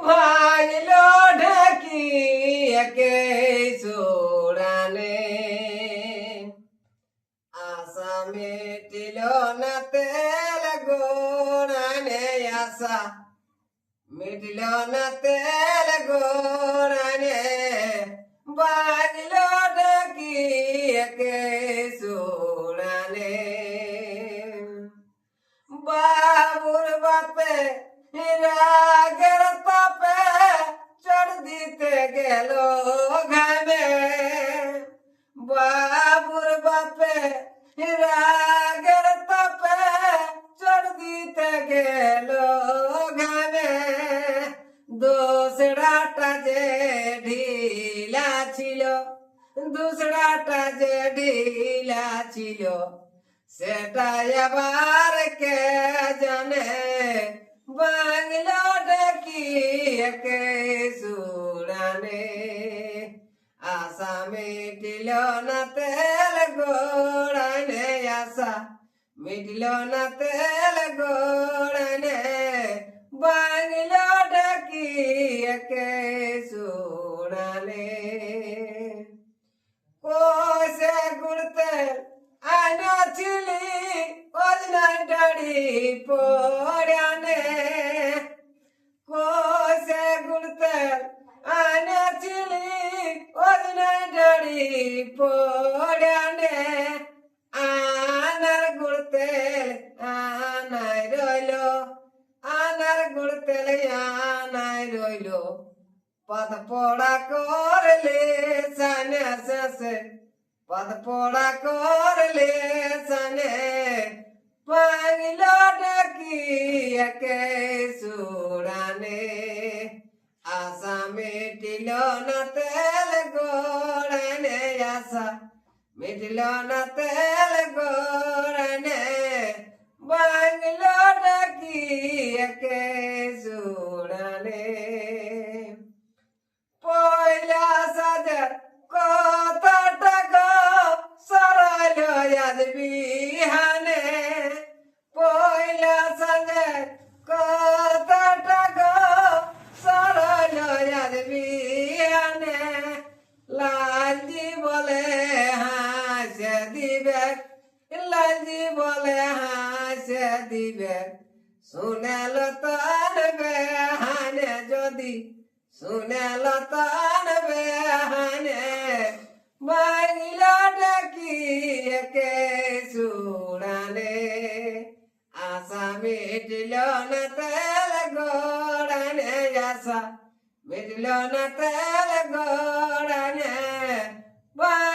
ভাইলো ঢাকি একে সুরানে আশা মিটিল না তেল গোড়ানে, আশা মিটিল না তেল গোড়ানে। বাজলো ঢাকি একে সুরানে বাবুর বাপে রাগের গেল ঘামে দোসরাটা যে ঢিলা ছিল, দুসরাটা যে ঢিলা ছিল, সেটা আবার কে জানে? বাংলো ডাকি কে সুরানে। আশা মিটিল না তেল গোড়ানে, আশা মিটিল না তেল গোড়ানে ഉടനെ കോശ കൊടുത്ത് അനാച്ചിലി ഒതിനടി പോരാനെ. കോശ കൊടുത്ത് അനാച്ചിലി ഒതിനടി പോരാനെ. ആനർ കൊടുത്ത് ആനരോലോ ആനർ കൊടുത്തലയാനാരോലോ পদ পোড়া করলে সানে শেষে পদ পোড়া করলে সানে পাগল ডাকি একে সুরানে আশা মিটিল না তেল গোড়ানে, আশা মিটিল না তেল গোড়ানে। বাংল বিহানে পয়লা সাজার কত টাকা সরাইল আজ বিহানে লালজি বলে হাসে দিবে লালজি বলে হাসে দিবে শুনেল তার বেহানে যদি শুনেল তার মিটিল না তেল গোড়ানে আশা মিটিল না তেল গোড়ানে বাংল